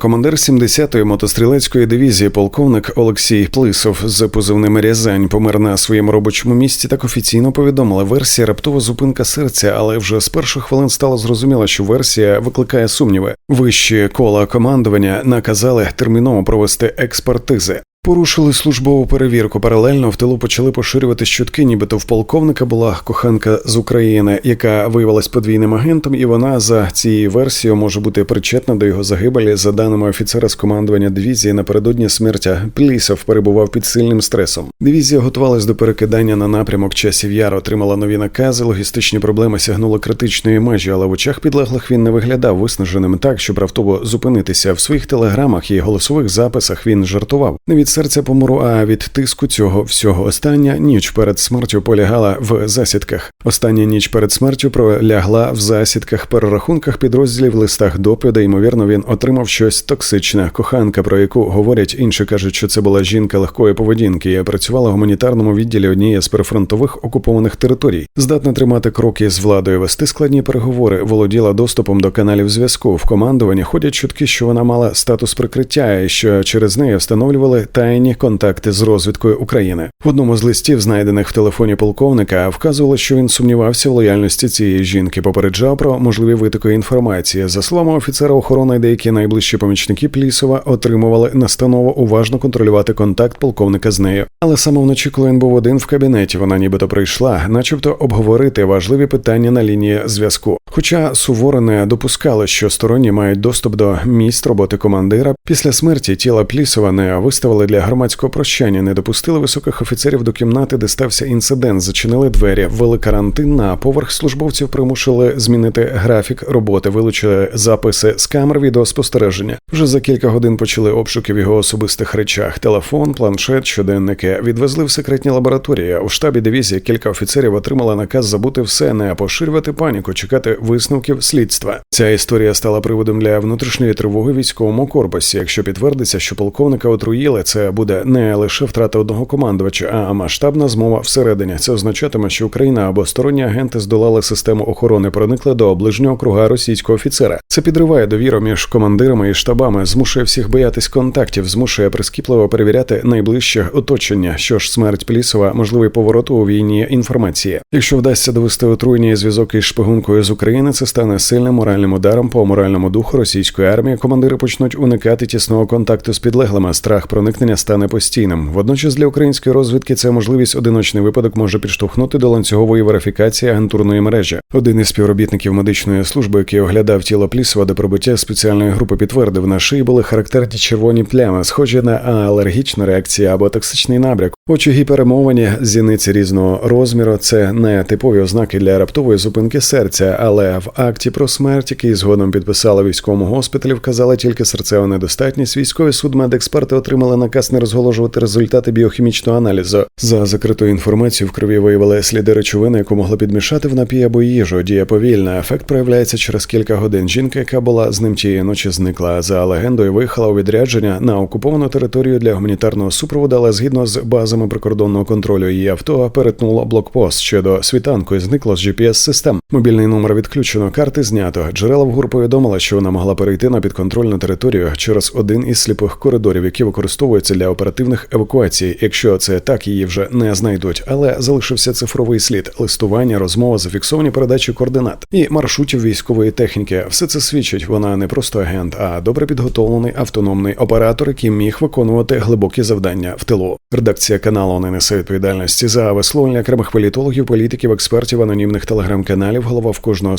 Командир 70-ї мотострілецької дивізії, полковник Олексій Плисов з позивним Рязань помер на своєму робочому місці. Так офіційно повідомила версія раптова зупинка серця, але вже з перших хвилин стало зрозуміло, що версія викликає сумніви. Вищі кола командування наказали терміново провести експертизи. Порушили службову перевірку. Паралельно в тилу почали поширювати чутки, нібито в полковника була коханка з України, яка виявилась подвійним агентом, і вона за цією версією може бути причетна до його загибелі. За даними офіцера з командування дивізії, напередодні смерті Плісов перебував під сильним стресом. Дивізія готувалась до перекидання на напрямок часів яр, отримала нові накази. Логістичні проблеми сягнули критичної межі, але в очах підлеглих він не виглядав виснаженим так, щоб раптово зупинитися в своїх телеграмах і голосових записах. Він жартував не від серця помору, а від тиску цього всього. Остання ніч перед смертю полягала в засідках. Остання ніч перед смертю пролягла в засідках, перерахунках підрозділів, листах доповідей. Ймовірно, він отримав щось токсичне. Коханка, про яку говорять інші, кажуть, що це була жінка легкої поведінки. і Працювала в гуманітарному відділі однієї з прифронтових окупованих територій, здатна тримати кроки з владою, вести складні переговори, володіла доступом до каналів зв'язку. В командуванні ходять чутки, що вона мала статус прикриття, і що через неї встановлювали тайні контакти з розвідкою України. В одному з листів, знайдених в телефоні полковника, вказувало, що він сумнівався в лояльності цієї жінки, попереджав про можливі витоки інформації. За словами офіцера охорони, деякі найближчі помічники Плісова отримували настанову уважно контролювати контакт полковника з нею. Але саме вночі, коли він був один в кабінеті, вона нібито прийшла, начебто обговорити важливі питання на лінії зв'язку. Хоча суворо не допускали, що сторонні мають доступ до місць роботи командира, після смерті тіла Плісова не виставили для громадського прощання, не допустили високих офіцерів до кімнати, де стався інцидент, зачинили двері, ввели карантин на поверх службовців, примусили змінити графік роботи, вилучили записи з камер відеоспостереження. Вже за кілька годин почали обшуки в його особистих речах: телефон, планшет, щоденники. Відвезли в секретні лабораторії. У штабі дивізії кілька офіцерів отримали наказ забути все, не поширювати паніку, чекати висновків слідства. Ця історія стала приводом для внутрішньої тривоги військовому корпусі. Якщо підтвердиться, що полковника отруїли, це буде не лише втрата одного командувача, а масштабна змова всередині. Це означатиме, що Україна або сторонні агенти здолали систему охорони, проникли до ближнього круга російського офіцера. Це підриває довіру між командирами і штабами, змушує всіх боятись контактів, змушує прискіпливо перевіряти найближче оточення. Що ж, смерть Плісова, можливий поворот у війні інформації. Якщо вдасться довести отруєння зв'язок із шпигункою з України, це стане сильним моральним ударом по моральному духу російської армії. Командири почнуть уникати тісного контакту з підлеглими. Страх проникнення стане постійним. Водночас для української розвідки це можливість одиночний випадок може підштовхнути до ланцюгової верифікації агентурної мережі. Один із співробітників медичної служби, який оглядав тіло Плісова до пробуття спеціальної групи, підтвердив на шиї були характерні червоні плями, схожі на алергічну реакцію або токсичний набряк. Очі гіперемовані, зіниці різного розміру. Це не типові ознаки для раптової зупинки серця, але в акті про смерть, який згодом підписали військовому госпіталі, вказали тільки серцева недостатність. Військові судмедексперти отримали наказ не розголошувати результати біохімічного аналізу. За закритою інформацією в крові виявили сліди речовини, яку могли підмішати в напій або їжу. Дія повільна. Ефект проявляється через кілька годин. Жінка, яка була з ним тієї ночі, зникла. За легендою виїхала у відрядження на окуповану територію для гуманітарного супроводу, але згідно з базами прикордонного контролю її авто перетнуло блокпост ще до світанку і зникло з gps систем Мобільний номер відключено, карти знято. Джерела в ГУР повідомила, що вона могла перейти на підконтрольну територію через один із сліпих коридорів, які використовуються для оперативних евакуацій. Якщо це так, її вже не знайдуть, але залишився цифровий слід, листування, розмова, зафіксовані передачі координат і маршрутів військової техніки. Все це свідчить. Вона не просто агент, а добре підготовлений автономний оператор, який міг виконувати глибокі завдання в тилу. Редакція каналу не несе відповідальності за висловлення окремих політологів, політиків, експертів, анонімних телеграм-каналів. Голова в кожного